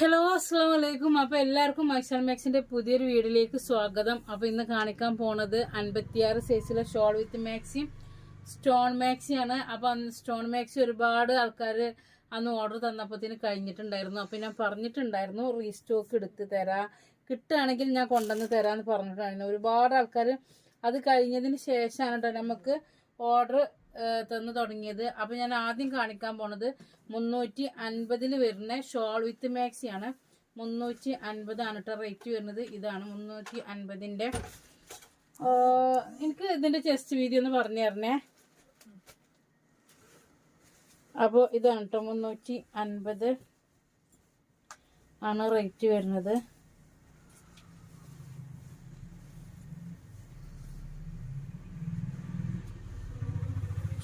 Hello അസ്സാം വലൈക്കും അപ്പൊ എല്ലാവർക്കും മൈസൽ മാക്സിന്റെ പുതിയൊരു വീഡിയോയിലേക്ക് സ്വാഗതം. അപ്പൊ ഇന്ന് കാണിക്കാൻ പോണത് അൻപത്തിയാറ് സൈസിലെ ഷോൾ വിത്ത് മാക്സിയും സ്റ്റോൺ മാക്സി ആണ് അപ്പൊ സ്റ്റോൺ മാക്സി ഒരുപാട് ആൾക്കാർ അന്ന് ഓർഡർ തന്നപ്പോത്തിന് കഴിഞ്ഞിട്ടുണ്ടായിരുന്നു. അപ്പൊ ഞാൻ പറഞ്ഞിട്ടുണ്ടായിരുന്നു റീസ്റ്റോക്ക് എടുത്ത് തരാ. കിട്ടുകയാണെങ്കിൽ ഞാൻ കൊണ്ടുവന്ന് തരാന്ന് പറഞ്ഞിട്ടുണ്ടായിരുന്നു. ഒരുപാട് ആൾക്കാർ അത് കഴിഞ്ഞതിന് ശേഷമാണ് നമുക്ക് ഓർഡർ തന്നു തുടങ്ങിയത്. അപ്പം ഞാൻ ആദ്യം കാണിക്കാൻ പോണത് മുന്നൂറ്റി അൻപതിൽ വരുന്ന ഷോൾ വിത്ത് മാക്സി ആണ്. മുന്നൂറ്റി അൻപതാണ് കേട്ടോ റേറ്റ് വരുന്നത്. ഇതാണ് മുന്നൂറ്റി അൻപതിന്റെ എനിക്ക് ഇതിന്റെ ചെസ്റ്റ് വീതി ഒന്ന് പറഞ്ഞു തരണേ. അപ്പോൾ ഇതാണ് കേട്ടോ മുന്നൂറ്റി അൻപത് ആണ് റേറ്റ് വരുന്നത്.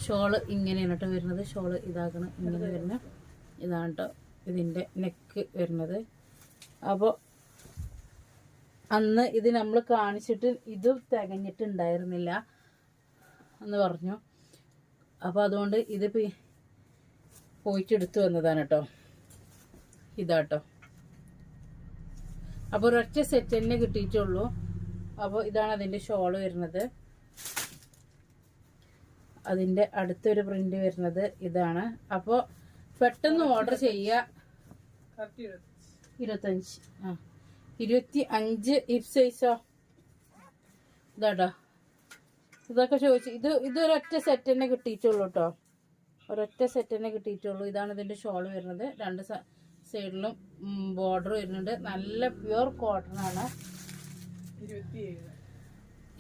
ഷോൾ ഇങ്ങനെയാണ് കേട്ടോ വരുന്നത്. ഷോൾ ഇതാക്കണം ഇങ്ങനെ വരുന്ന ഇതാണ് കേട്ടോ ഇതിന്റെ നെക്ക് വരുന്നത്. അപ്പോൾ അന്ന് ഇത് നമ്മൾ കാണിച്ചിട്ട് ഇത് തികഞ്ഞിട്ടുണ്ടായിരുന്നില്ല എന്ന് പറഞ്ഞു. അപ്പോൾ അതുകൊണ്ട് ഇത് പോയിട്ട് എടുത്തു വന്നതാണ് കേട്ടോ. ഇതാട്ടോ അപ്പോൾ ഒരൊറ്റ സെറ്റ് തന്നെ കിട്ടിയിട്ടുള്ളൂ. അപ്പോൾ ഇതാണ് അതിന്റെ ഷോൾ വരുന്നത്. അതിന്റെ അടുത്തൊരു പ്രിന്റ് വരുന്നത് ഇതാണ്. അപ്പോൾ പെട്ടെന്ന് ഓർഡർ ചെയ്യുക ഇരുപത്തഞ്ച്. ആ. ഇരുപത്തി അഞ്ച് ഇഫ് സൈസോ ഇതാട്ടോ ഇതൊക്കെ ചോദിച്ചു ഇത് ഇതൊരൊറ്റ സെറ്റ് തന്നെ കിട്ടിയിട്ടുള്ളൂ കേട്ടോ ഒരൊറ്റ സെറ്റ് തന്നെ കിട്ടിയിട്ടുള്ളൂ. ഇതാണ് ഇതിന്റെ ഷോൾ വരുന്നത്. രണ്ട് സൈഡിലും ബോർഡർ വരുന്നുണ്ട്. നല്ല പ്യുവർ കോട്ടൺ ആണ്.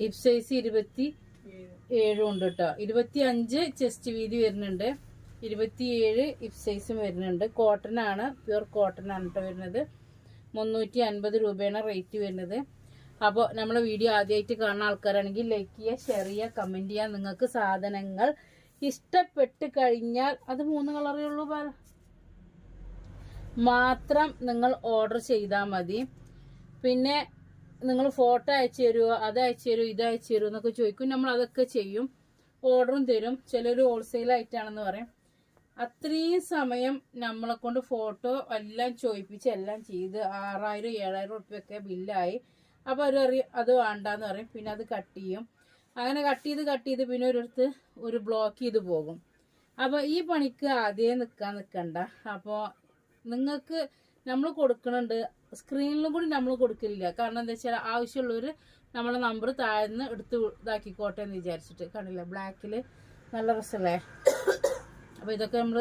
ഇഫ് സൈസ് ഇരുപത്തി ഏഴും ഉണ്ട് കേട്ടോ ഇരുപത്തി അഞ്ച് ചെസ്റ്റ് വീതി വരുന്നുണ്ട്. ഇരുപത്തിയേഴ് ഇഫ് സൈസും വരുന്നുണ്ട്. കോട്ടൺ ആണ്. പ്യുവർ കോട്ടൺ ആണ് കേട്ടോ വരുന്നത്. മുന്നൂറ്റി അൻപത് രൂപയാണ് റേറ്റ് വരുന്നത്. അപ്പോൾ നമ്മൾ വീഡിയോ ആദ്യമായിട്ട് കാണുന്ന ആൾക്കാരാണെങ്കിൽ ലൈക്ക് ചെയ്യുക ഷെയർ ചെയ്യുക കമന്റ് ചെയ്യുക നിങ്ങൾക്ക് സാധനങ്ങൾ ഇഷ്ടപ്പെട്ട് കഴിഞ്ഞാൽ അത് മൂന്ന് കളറേ ഉള്ളൂ പറ മാത്രം നിങ്ങൾ ഓർഡർ ചെയ്താൽ മതി. പിന്നെ നിങ്ങൾ ഫോട്ടോ അയച്ചു തരുമോ അത് അയച്ചു തരുമോ ഇത് അയച്ചു തരുമോ എന്നൊക്കെ ചോദിക്കും. നമ്മൾ അതൊക്കെ ചെയ്യും. ഓർഡറും തരും. ചിലർ ഹോൾസെയിൽ ആയിട്ടാണെന്ന് പറയും. അത്രയും സമയം നമ്മളെ കൊണ്ട് ഫോട്ടോ എല്ലാം ചോദിപ്പിച്ച് എല്ലാം ചെയ്ത് ആറായിരം ഏഴായിരം ഉറുപ്പ്യൊക്കെ ബില്ലായി അപ്പോൾ അവർ അറിയും അത് വേണ്ടാന്ന് പറയും. പിന്നെ അത് കട്ട് ചെയ്യും. അങ്ങനെ കട്ട് ചെയ്ത് കട്ട് ചെയ്ത് പിന്നെ ഒരിടത്ത് ഒരു ബ്ലോക്ക് ചെയ്ത് പോകും. അപ്പോൾ ഈ പണിക്ക് ആദ്യം നിൽക്കാൻ നിൽക്കണ്ട അപ്പോൾ നിങ്ങൾക്ക് നമ്മൾ കൊടുക്കുന്നുണ്ട് സ്ക്രീനിലും കൂടി നമ്മൾ കൊടുക്കലില്ല കാരണം എന്താ വെച്ചാൽ ആവശ്യമുള്ളവർ നമ്മളെ നമ്പർ താഴ്ന്ന് എടുത്ത് ഇതാക്കിക്കോട്ടെ എന്ന് വിചാരിച്ചിട്ട് കണ്ടില്ല? ബ്ലാക്കിൽ നല്ല രസമല്ലേ അപ്പോൾ ഇതൊക്കെ നമ്മൾ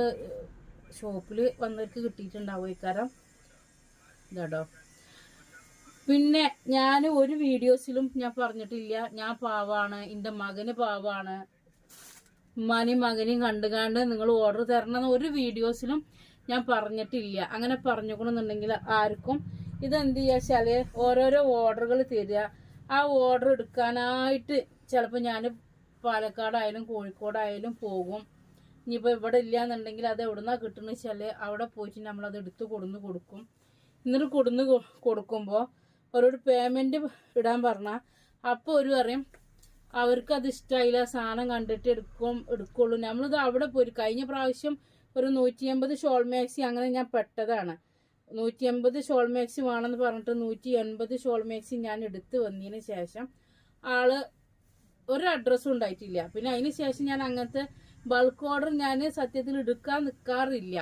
ഷോപ്പിൽ വന്നവർക്ക് കിട്ടിയിട്ടുണ്ടാവും ഇക്കാരം ഇതാട്ടോ. പിന്നെ ഞാൻ ഒരു വീഡിയോസിലും ഞാൻ പറഞ്ഞിട്ടില്ല. ഞാൻ പാവാണ്. എന്റെ മകന് പാവാണ്. ഉമ്മാനെയും മകനെയും കണ്ടുകാണ്ട് നിങ്ങൾ ഓർഡർ തരണം ഒരു വീഡിയോസിലും ഞാൻ പറഞ്ഞിട്ടില്ല. അങ്ങനെ പറഞ്ഞുകൊണ്ടെന്നുണ്ടെങ്കിൽ ആർക്കും ഇതെന്ത് വെച്ചാൽ ഓരോരോ ഓർഡറുകൾ തരിക. ആ ഓർഡർ എടുക്കാനായിട്ട് ചിലപ്പോൾ ഞാൻ പാലക്കാടായാലും കോഴിക്കോടായാലും പോകും. ഇനിയിപ്പോൾ ഇവിടെ ഇല്ല എന്നുണ്ടെങ്കിൽ അത് എവിടുന്നാ കിട്ടുന്ന വെച്ചാൽ അവിടെ പോയിട്ട് നമ്മളത് എടുത്ത് കൊടുന്ന് കൊടുക്കും. എന്നിട്ട് കൊടുന്ന് കൊടുക്കുമ്പോൾ അവരോട് പേയ്മെന്റ് ഇടാൻ പറഞ്ഞാൽ അപ്പോൾ ഒരു പറയും അവർക്ക് അത് ഇഷ്ടമായില്ല സാധനം കണ്ടിട്ട് എടുക്കും എടുക്കുള്ളൂ. നമ്മളിത് അവിടെ പോയി കഴിഞ്ഞ പ്രാവശ്യം ഒരു നൂറ്റി എൺപത് ഷോൾ മാക്സി അങ്ങനെ ഞാൻ പെട്ടതാണ്. നൂറ്റി എൺപത് ഷോൾ മാക്സി വേണമെന്ന് പറഞ്ഞിട്ട് നൂറ്റി എൺപത് ഷോൾ മാക്സി ഞാൻ എടുത്ത് വന്നതിന് ശേഷം ആൾ ഒരു അഡ്രസ്സും ഉണ്ടായിട്ടില്ല. പിന്നെ അതിന് ശേഷം ഞാൻ അങ്ങനത്തെ ബൾക്ക് ഓർഡർ ഞാൻ സത്യത്തിൽ എടുക്കാൻ നിൽക്കാറില്ല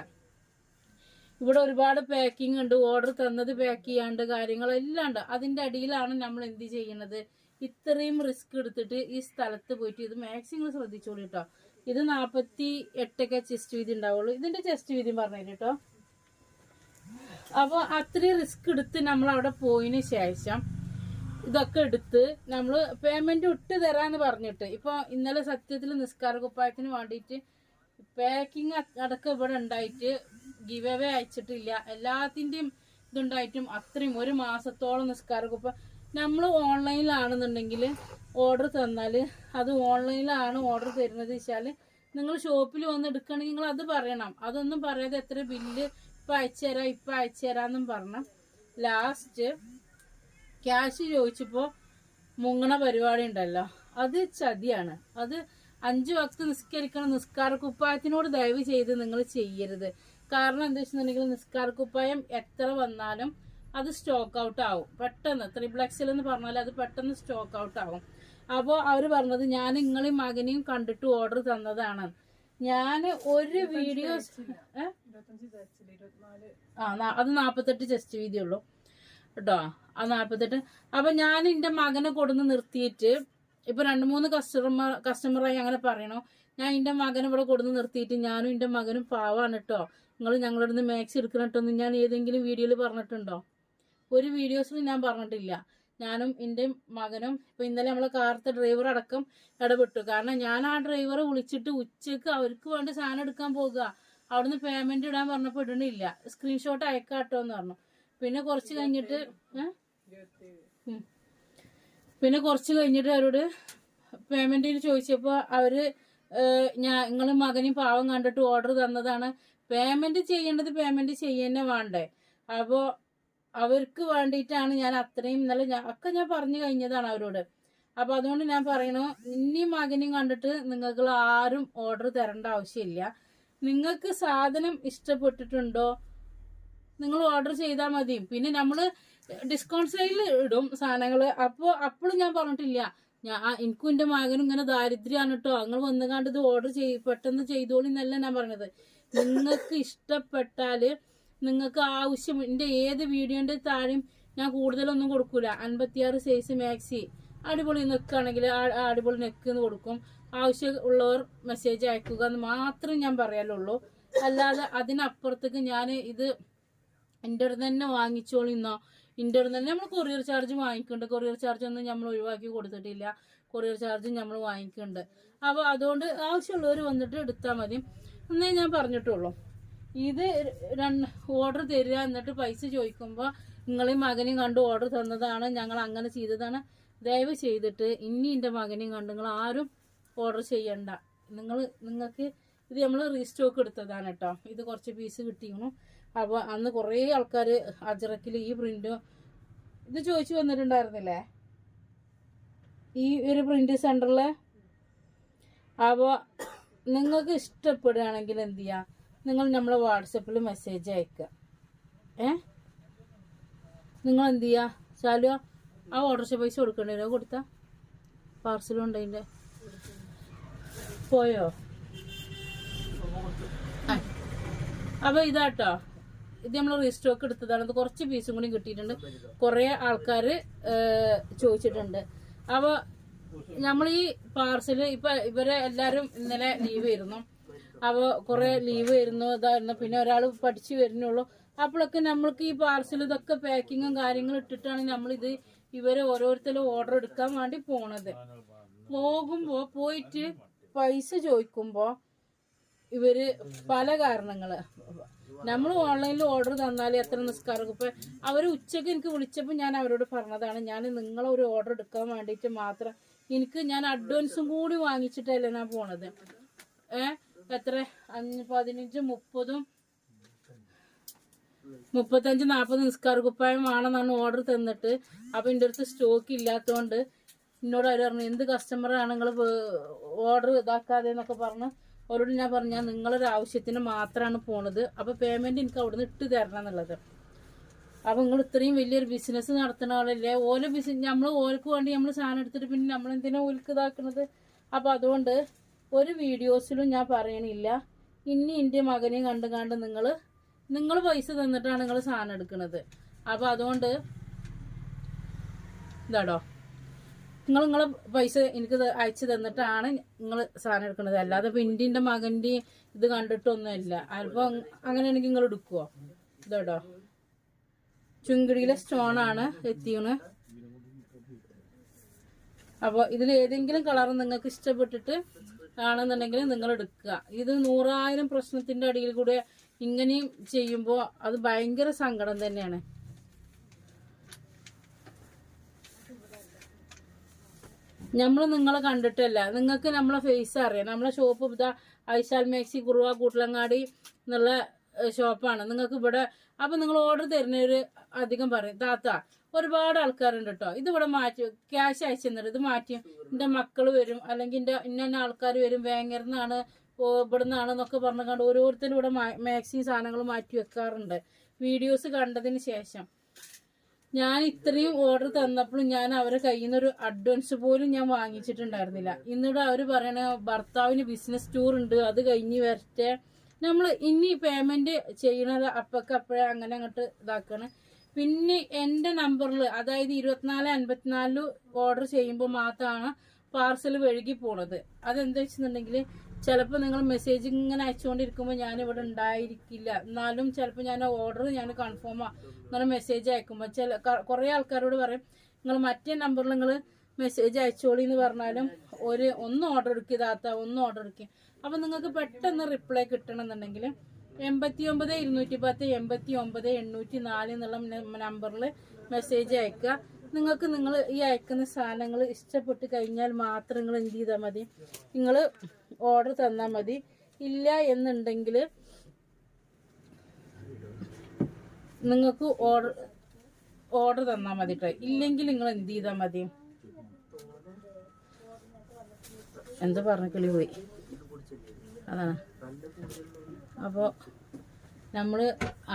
ഇവിടെ ഒരുപാട് പാക്കിംഗ് ഉണ്ട്. ഓർഡർ തന്നത് പാക്ക് ചെയ്യാണ്ട് കാര്യങ്ങളെല്ലാം ഉണ്ട്. അതിന്റെ അടിയിലാണ് നമ്മൾ എന്ത് ചെയ്യുന്നത്? ഇത്രയും റിസ്ക് എടുത്തിട്ട് ഈ സ്ഥലത്ത് പോയിട്ട് ഇത് മാക്സിമം ശ്രദ്ധിച്ചോളൂ കേട്ടോ ഇത് നാപ്പത്തി എട്ടൊക്കെ ചെസ്റ്റ് വീതി ഉണ്ടാവുള്ളൂ. ഇതിന്റെ ചെസ്റ്റ് വീതി പറഞ്ഞു കേട്ടോ അപ്പോൾ അത്രയും റിസ്ക് എടുത്ത് നമ്മൾ അവിടെ പോയതിന് ശേഷം ഇതൊക്കെ എടുത്ത് നമ്മൾ പേയ്മെന്റ് ഇട്ട് തരാന്ന് പറഞ്ഞിട്ട് ഇപ്പൊ ഇന്നലെ സത്യത്തിൽ നിസ്കാര കുപ്പായത്തിന് വേണ്ടിയിട്ട് പാക്കിംഗ് അടക്കം ഇവിടെ ഉണ്ടായിട്ട് ഗിവ് അവേ അയച്ചിട്ടില്ല. എല്ലാത്തിന്റെയും ഇതുണ്ടായിട്ടും അത്രയും ഒരു മാസത്തോളം നിസ്കാര കുപ്പ നമ്മൾ ഓൺലൈനിലാണെന്നുണ്ടെങ്കിൽ ഓർഡർ തന്നാൽ അത് ഓൺലൈനിലാണ് ഓർഡർ തരുന്നത് വെച്ചാൽ നിങ്ങൾ ഷോപ്പിൽ വന്ന് എടുക്കണമെങ്കിൽ നിങ്ങൾ അത് പറയണം. അതൊന്നും പറയാതെ എത്ര ബില്ല് ഇപ്പം അയച്ചു തരാം ഇപ്പം അയച്ചു തരാമെന്നും പറഞ്ഞ ലാസ്റ്റ് ക്യാഷ് ചോദിച്ചപ്പോൾ മുങ്ങണ പരിപാടി ഉണ്ടല്ലോ. അത് ചതിയാണ്. അത് അഞ്ച് വക്ത് നിസ്കരിക്കണം നിസ്കാര കുപ്പായത്തിനോട് ദയവ് ചെയ്ത് നിങ്ങൾ ചെയ്യരുത്. കാരണം എന്താ വെച്ചിട്ടുണ്ടെങ്കിൽ നിസ്കാര കുപ്പായം എത്ര വന്നാലും അത് സ്റ്റോക്ക് ഔട്ട് ആവും. പെട്ടെന്ന് ത്രിപ്ലക്സിൽ എന്ന് പറഞ്ഞാൽ അത് പെട്ടെന്ന് സ്റ്റോക്ക് ഔട്ട് ആവും. അപ്പോൾ അവർ പറഞ്ഞത് ഞാൻ നിങ്ങളെയും മകനെയും കണ്ടിട്ട് ഓർഡർ തന്നതാണ്. ഞാൻ ഒരു വീഡിയോ ആ അത് നാൽപ്പത്തെട്ട് ചെസ്റ്റ് വീതി ഉള്ളൂ. കേട്ടോ? ആ നാൽപ്പത്തെട്ട് അപ്പൊ ഞാൻ എന്റെ മകനെ കൊടുന്ന് നിർത്തിയിട്ട് ഇപ്പൊ രണ്ട് മൂന്ന് കസ്റ്റമർ കസ്റ്റമറായി അങ്ങനെ പറയണോ. ഞാൻ എന്റെ മകനെ ഇവിടെ കൊടുന്ന് നിർത്തിയിട്ട് ഞാനും എന്റെ മകനും പാവാണ് കേട്ടോ നിങ്ങൾ ഞങ്ങളുടെ അടുത്ത് മാക്സ് എടുക്കണം കേട്ടോ ഞാൻ ഏതെങ്കിലും വീഡിയോയിൽ പറഞ്ഞിട്ടുണ്ടോ? ഒരു വീഡിയോസിൽ ഞാൻ പറഞ്ഞിട്ടില്ല. ഞാനും എന്റെ മകനും ഇപ്പം ഇന്നലെ നമ്മളെ കാർത്തെ ഡ്രൈവർ അടക്കം ഇടപെട്ടു. കാരണം ഞാൻ ആ ഡ്രൈവറെ വിളിച്ചിട്ട് ഉച്ചയ്ക്ക് അവർക്ക് വേണ്ടി സാധനം എടുക്കാൻ പോകുക അവിടുന്ന് പേയ്മെന്റ് ഇടാൻ പറഞ്ഞപ്പോൾ ഇടണില്ല സ്ക്രീൻഷോട്ട് അയക്കാട്ടോ എന്ന് പറഞ്ഞു. പിന്നെ കുറച്ച് കഴിഞ്ഞിട്ട് പിന്നെ കുറച്ച് കഴിഞ്ഞിട്ട് അവരോട് പേയ്മെന്റിന് ചോദിച്ചപ്പോൾ അവർ ഞാൻ നിങ്ങൾ മകനും പാവം കണ്ടിട്ട് ഓർഡർ തന്നതാണ്. പേയ്മെന്റ് ചെയ്യേണ്ടത് പേയ്മെന്റ് ചെയ്യന്നെ വേണ്ടേ? അപ്പോ അവർക്ക് വേണ്ടിയിട്ടാണ് ഞാൻ അത്രയും ഇന്നലെ ഞാൻ ഒക്കെ ഞാൻ പറഞ്ഞു കഴിഞ്ഞതാണ് അവരോട്. അപ്പൊ അതുകൊണ്ട് ഞാൻ പറയണു ഇനി മകനെയും കണ്ടിട്ട് നിങ്ങൾക്ക് ആരും ഓർഡർ തരേണ്ട ആവശ്യമില്ല. നിങ്ങൾക്ക് സാധനം ഇഷ്ടപ്പെട്ടിട്ടുണ്ടോ? നിങ്ങൾ ഓർഡർ ചെയ്താൽ മതി. പിന്നെ നമ്മൾ ഡിസ്കൗണ്ട് സെയിൽ ഇടും സാധനങ്ങൾ. അപ്പോൾ അപ്പോഴും ഞാൻ പറഞ്ഞിട്ടില്ല. ഞാൻ എനിക്കും എന്റെ മകനും ഇങ്ങനെ ദാരിദ്ര്യമാണ് കേട്ടോ നിങ്ങൾ വന്നുകാണ്ട് ഇത് ഓർഡർ ചെയ് പെട്ടെന്ന് ചെയ്തോളി എന്നല്ല ഞാൻ പറഞ്ഞത്. നിങ്ങൾക്ക് ഇഷ്ടപ്പെട്ടാൽ നിങ്ങൾക്ക് ആവശ്യം എന്റെ ഏത് വീഡിയോന്റെ താഴെയും ഞാൻ കൂടുതലൊന്നും കൊടുക്കൂല. അൻപത്തിയാറ് സൈസ് മാക്സി അടിപൊളി നെക്കാണെങ്കിൽ അടിപൊളി നെക്ക് എന്ന് കൊടുക്കും. ആവശ്യമുള്ളവർ മെസ്സേജ് അയക്കുക എന്ന് മാത്രം ഞാൻ പറയാലുള്ളൂ അല്ലാതെ അതിനപ്പുറത്തേക്ക് ഞാൻ ഇത് എന്റെ അടുത്ത് തന്നെ വാങ്ങിച്ചോളിന്നോ എന്റെ അടുത്ത് തന്നെ നമ്മൾ കൊറിയർ ചാർജ് വാങ്ങിക്കുന്നുണ്ട്. കൊറിയർ ചാർജ് ഒന്നും നമ്മൾ ഒഴിവാക്കി കൊടുത്തിട്ടില്ല. കൊറിയർ ചാർജ് നമ്മൾ വാങ്ങിക്കുന്നുണ്ട്. അപ്പോൾ അതുകൊണ്ട് ആവശ്യമുള്ളവർ വന്നിട്ട് എടുത്താൽ മതി. എന്നേ ഞാൻ പറഞ്ഞിട്ടുള്ളൂ. ഇത് ഓർഡർ തരിക എന്നിട്ട് പൈസ ചോദിക്കുമ്പോൾ നിങ്ങളെയും മകനെയും കണ്ട് ഓർഡർ തന്നതാണ് ഞങ്ങൾ അങ്ങനെ ചെയ്തതാണ്. ദയവ് ചെയ്തിട്ട് ഇനി എന്റെ മകനെയും കണ്ട് നിങ്ങൾ ആരും ഓർഡർ ചെയ്യണ്ട. നിങ്ങൾ നിങ്ങൾക്ക് ഇത് നമ്മൾ റീസ്റ്റോക്ക് എടുത്തതാണ് കേട്ടോ. ഇത് കുറച്ച് പീസ് കിട്ടിയിരുന്നു. അപ്പോൾ അന്ന് കുറേ ആൾക്കാർ അജറക്കിൽ ഈ പ്രിന്റ് ഇത് ചോദിച്ചു വന്നിട്ടുണ്ടായിരുന്നില്ലേ? ഈ ഒരു പ്രിന്റ് സെന്ററിൽ അപ്പോൾ നിങ്ങൾക്ക് ഇഷ്ടപ്പെടുകയാണെങ്കിൽ എന്ത് ചെയ്യുക നിങ്ങൾ നമ്മളെ വാട്സപ്പിൽ മെസ്സേജ് അയക്കുക. ഏ? നിങ്ങൾ എന്ത് ചെയ്യുക ചാലു ആ ഓർഡർ പൈസ കൊടുക്കേണ്ടി കൊടുത്ത? പാർസലും ഉണ്ട് അതിന്റെ പോയോ? അപ്പോൾ അപ്പൊ ഇതാട്ടോ. ഇത് നമ്മൾ റീസ്റ്റോക്ക് എടുത്തതാണ്. കുറച്ച് പീസും കൂടി കിട്ടിയിട്ടുണ്ട്. കുറേ ആൾക്കാർ ചോദിച്ചിട്ടുണ്ട്. അപ്പൊ നമ്മൾ ഈ പാർസൽ ഇപ്പൊ ഇവരെ എല്ലാരും ഇന്നലെ ലീവ് ആയിരുന്നു. അപ്പൊ കുറെ ലീവ് വരുന്നു ഇതായിരുന്നു പിന്നെ ഒരാൾ പഠിച്ചു വരുന്നുള്ളൂ. അപ്പോഴൊക്കെ നമ്മൾക്ക് ഈ പാർസൽ ഇതൊക്കെ പാക്കിങ്ങും കാര്യങ്ങളും ഇട്ടിട്ടാണ് നമ്മളിത് ഇവരെ ഓരോരുത്തരും ഓർഡർ എടുക്കാൻ വേണ്ടി പോണത്. പോകുമ്പോ പോയിട്ട് പൈസ ചോദിക്കുമ്പോ ഇവർ പല കാരണങ്ങൾ. നമ്മൾ ഓൺലൈനിൽ ഓർഡർ തന്നാൽ എത്ര നിസ്കാരം ഇപ്പൊ അവർ ഉച്ചയ്ക്ക് എനിക്ക് വിളിച്ചപ്പോൾ ഞാൻ അവരോട് പറഞ്ഞതാണ് ഞാൻ നിങ്ങളെ ഒരു ഓർഡർ എടുക്കാൻ വേണ്ടിയിട്ട് മാത്രം എനിക്ക് ഞാൻ അഡ്വാൻസും കൂടി വാങ്ങിച്ചിട്ടല്ല ഞാൻ പോണത്. ഏ? എത്ര അഞ്ച് പതിനഞ്ച് മുപ്പതും മുപ്പത്തഞ്ച് നാൽപ്പത് നിസ്കാര കുപ്പായം വേണമെന്നാണ് ഓർഡർ തന്നിട്ട്. അപ്പൊ എന്റെ അടുത്ത് സ്റ്റോക്ക് ഇല്ലാത്തതുകൊണ്ട് എന്നോട് അവർ പറഞ്ഞു എന്ത് കസ്റ്റമറാണ് നിങ്ങൾ ഓർഡർ ഇതാക്കാതെ എന്നൊക്കെ പറഞ്ഞ് അവരോട് ഞാൻ പറഞ്ഞ നിങ്ങളൊരു ആവശ്യത്തിന് മാത്രമാണ് പോണത്. അപ്പൊ പേയ്മെന്റ് എനിക്ക് അവിടുന്ന് ഇട്ട് തരണം എന്നുള്ളത്. അപ്പൊ നിങ്ങൾ ഇത്രയും വലിയൊരു ബിസിനസ് നടത്തുന്ന ആളല്ലേ? ഓരോ ബിസിനസ് നമ്മൾ ഓർക്ക് വേണ്ടി നമ്മൾ സാധനം എടുത്തിട്ട് പിന്നെ നമ്മൾ എന്തിനാ ഓൽക്ക് ഇതാക്കുന്നത് അപ്പൊ അതുകൊണ്ട് ഒരു വീഡിയോസിലും ഞാൻ പറയണില്ല. ഇനി എന്റെ മകനെയും കണ്ട് കണ്ട് നിങ്ങൾ നിങ്ങൾ പൈസ തന്നിട്ടാണ് നിങ്ങൾ സാധനം എടുക്കുന്നത് അപ്പോൾ അതുകൊണ്ട് ഇതാടോ. നിങ്ങൾ നിങ്ങൾ പൈസ എനിക്ക് അയച്ചു തന്നിട്ടാണ് നിങ്ങൾ സാധനം എടുക്കുന്നത് അല്ലാതെ ഇപ്പൊ മകന്റെ ഇത് കണ്ടിട്ടൊന്നുമില്ല. അല്പം അങ്ങനെയാണെങ്കിൽ നിങ്ങൾ എടുക്കുമോ ഇതാടോ. ചുങ്കിടിയിലെ സ്റ്റോണാണ് എത്തിയത് അപ്പോൾ ഇതിൽ ഏതെങ്കിലും കളർ നിങ്ങൾക്ക് ഇഷ്ടപ്പെട്ടിട്ട് ആണെന്നുണ്ടെങ്കിൽ നിങ്ങൾ എടുക്കുക. ഇത് നൂറായിരം പ്രശ്നത്തിന്റെ അടിയിൽ കൂടെ ഇങ്ങനെയും ചെയ്യുമ്പോൾ അത് ഭയങ്കര സങ്കടം തന്നെയാണ്. നമ്മൾ നിങ്ങളെ കണ്ടിട്ടല്ല. നിങ്ങൾക്ക് നമ്മളെ ഫേസ് അറിയാം. നമ്മളെ ഷോപ്പ് ഇതാ ഐശാൽ മാക്സി കുറുവ കൂട്ടിലങ്ങാടി എന്നുള്ള ഷോപ്പാണ് നിങ്ങൾക്ക് ഇവിടെ അപ്പൊ നിങ്ങൾ ഓർഡർ തരുന്നൊരു അധികം പറയും താത്ത ഒരുപാട് ആൾക്കാരുണ്ട് കേട്ടോ ഇത് ഇവിടെ മാറ്റി ക്യാഷ് അയച്ചു തന്നിട്ട് ഇത് മാറ്റി എന്റെ മക്കൾ വരും അല്ലെങ്കിൽ എന്റെ ഇന്ന ആൾക്കാർ വരും വേങ്ങരുന്നാണ് ഓ, ഇവിടുന്നാണെന്നൊക്കെ പറഞ്ഞു കണ്ട് ഓരോരുത്തരും ഇവിടെ മാക്സിമം സാധനങ്ങൾ മാറ്റി വെക്കാറുണ്ട്. വീഡിയോസ് കണ്ടതിന് ശേഷം. ഞാൻ ഇത്രയും ഓർഡർ തന്നപ്പോഴും ഞാൻ അവരെ കയ്യിൽ നിന്ന് ഒരു അഡ്വാൻസ് പോലും ഞാൻ വാങ്ങിച്ചിട്ടുണ്ടായിരുന്നില്ല. ഇന്നിവിടെ അവർ പറയണ ഭർത്താവിന് ബിസിനസ് ടൂർ ഉണ്ട് അത് കഴിഞ്ഞ് വരട്ടെ. നമ്മൾ ഇനി പേയ്മെന്റ് ചെയ്യണത് അപ്പക്കപ്പോഴേ അങ്ങനെ അങ്ങോട്ട് ഇതാക്കണം. പിന്നെ എന്റെ നമ്പറിൽ അതായത് ഇരുപത്തിനാല് അൻപത്തിനാലിൽ ഓർഡർ ചെയ്യുമ്പോൾ മാത്രമാണ് പാർസൽ വഴുകി പോണത്. അതെന്താ വെച്ചിട്ടുണ്ടെങ്കിൽ ചിലപ്പോൾ നിങ്ങൾ മെസ്സേജ് ഇങ്ങനെ അയച്ചുകൊണ്ടിരിക്കുമ്പോൾ ഞാൻ ഇവിടെ ഉണ്ടായിരിക്കില്ല എന്നാലും ചിലപ്പോൾ ഞാൻ ഓർഡർ ഞാൻ കൺഫേം അങ്ങനെ മെസ്സേജ് അയക്കുമ്പോൾ ചില കുറേ ആൾക്കാരോട് പറയും നിങ്ങൾ മറ്റേ നമ്പറിൽ നിങ്ങൾ മെസ്സേജ് അയച്ചോളി എന്ന് പറഞ്ഞാലും ഒരു ഒന്ന് ഓർഡർ എടുക്കുക താത്ത ഒന്ന് ഓർഡർ എടുക്കുക അപ്പം നിങ്ങൾക്ക് പെട്ടെന്ന് റിപ്ലൈ കിട്ടണമെന്നുണ്ടെങ്കിൽ എൺപത്തി ഒമ്പത് ഇരുന്നൂറ്റി പത്ത് എൺപത്തി ഒമ്പത് എണ്ണൂറ്റി നാല് എന്നുള്ള നമ്പറിൽ മെസ്സേജ് അയക്കുക. നിങ്ങൾക്ക് നിങ്ങൾ ഈ അയക്കുന്ന സാധനങ്ങൾ ഇഷ്ടപ്പെട്ട് കഴിഞ്ഞാൽ മാത്രം നിങ്ങൾ എന്ത് ചെയ്താൽ മതി? നിങ്ങൾ ഓർഡർ തന്നാൽ മതി. ഇല്ല എന്നുണ്ടെങ്കിൽ നിങ്ങൾക്ക് ഓർഡർ ഓർഡർ തന്നാൽ മതി കേട്ടോ ഇല്ലെങ്കിൽ നിങ്ങൾ എന്ത് ചെയ്താൽ മതി? എന്താ പറഞ്ഞ കിളി പോയി? അതാണ്. അപ്പോൾ നമ്മൾ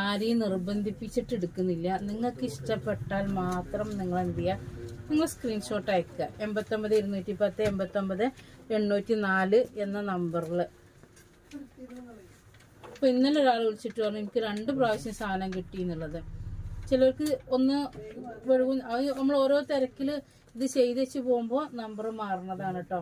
ആരെയും നിർബന്ധിപ്പിച്ചിട്ട് എടുക്കുന്നില്ല. നിങ്ങൾക്ക് ഇഷ്ടപ്പെട്ടാൽ മാത്രം നിങ്ങൾ എന്ത് ചെയ്യുക നിങ്ങൾ സ്ക്രീൻഷോട്ട് അയക്കുക. എൺപത്തൊമ്പത് ഇരുന്നൂറ്റി പത്ത് എൺപത്തൊമ്പത് എണ്ണൂറ്റി നാല് എന്ന നമ്പറിൽ അപ്പോൾ ഇന്നലെ ഒരാൾ വിളിച്ചിട്ട് പറഞ്ഞു എനിക്ക് രണ്ട് പ്രാവശ്യം സാധനം കിട്ടി എന്നുള്ളത്. ചിലർക്ക് ഒന്ന് വെഴുകും നമ്മൾ ഓരോ തിരക്കിൽ ഇത് ചെയ്ത് വെച്ച് പോകുമ്പോൾ നമ്പർ മാറുന്നതാണ് കേട്ടോ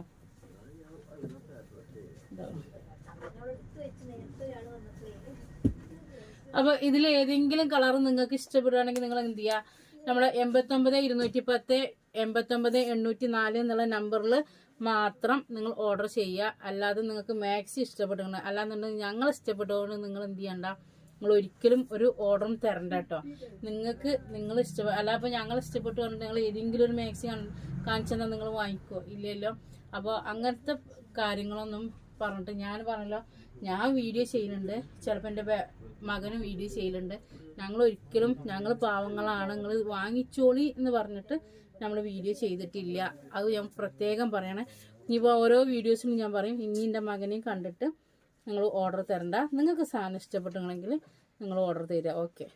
അപ്പൊ ഇതിൽ ഏതെങ്കിലും കളർ നിങ്ങൾക്ക് ഇഷ്ടപ്പെടുകയാണെങ്കിൽ നിങ്ങൾ എന്ത് ചെയ്യുക നമ്മുടെ എൺപത്തൊമ്പത് ഇരുന്നൂറ്റി പത്ത് എൺപത്തൊമ്പത് എണ്ണൂറ്റി നാല് എന്നുള്ള നമ്പറിൽ മാത്രം നിങ്ങൾ ഓർഡർ ചെയ്യുക. അല്ലാതെ നിങ്ങൾക്ക് മാക്സി ഇഷ്ടപ്പെടണം അല്ലാന്നുണ്ടെങ്കിൽ ഞങ്ങൾ ഇഷ്ടപ്പെട്ടുകൊണ്ട് നിങ്ങൾ എന്ത് ചെയ്യണ്ട. നിങ്ങൾ ഒരിക്കലും ഒരു ഓർഡറും തരണ്ട കേട്ടോ. നിങ്ങൾക്ക് നിങ്ങൾ ഇഷ്ടപ്പെട്ട അല്ല അപ്പോൾ ഞങ്ങൾ ഇഷ്ടപ്പെട്ടു നിങ്ങൾ ഏതെങ്കിലും ഒരു മാക്സി കാണിച്ചെന്നാൽ നിങ്ങൾ വാങ്ങിക്കോ. ഇല്ലല്ലോ. അപ്പോൾ അങ്ങനത്തെ കാര്യങ്ങളൊന്നും പറഞ്ഞിട്ട് ഞാൻ പറഞ്ഞല്ലോ ഞാൻ വീഡിയോ ചെയ്യുന്നുണ്ട് ചിലപ്പോൾ എന്റെ മകനും വീഡിയോ ചെയ്യലുണ്ട്. ഞങ്ങൾ ഒരിക്കലും ഞങ്ങൾ പാവങ്ങളാണ്. നിങ്ങൾ വാങ്ങിച്ചോളി എന്ന് പറഞ്ഞിട്ട് നമ്മൾ വീഡിയോ ചെയ്തിട്ടില്ല. അത് ഞാൻ പ്രത്യേകം പറയണേ. ഇനിയിപ്പോൾ ഓരോ വീഡിയോസിലും ഞാൻ പറയും ഇനി എന്റെ മകനെയും കണ്ടിട്ട് നിങ്ങൾ ഓർഡർ തരണ്ട. നിങ്ങൾക്ക് സാധനം ഇഷ്ടപ്പെട്ടുണ്ടെങ്കിൽ നിങ്ങൾ ഓർഡർ തരിക. ഓക്കെ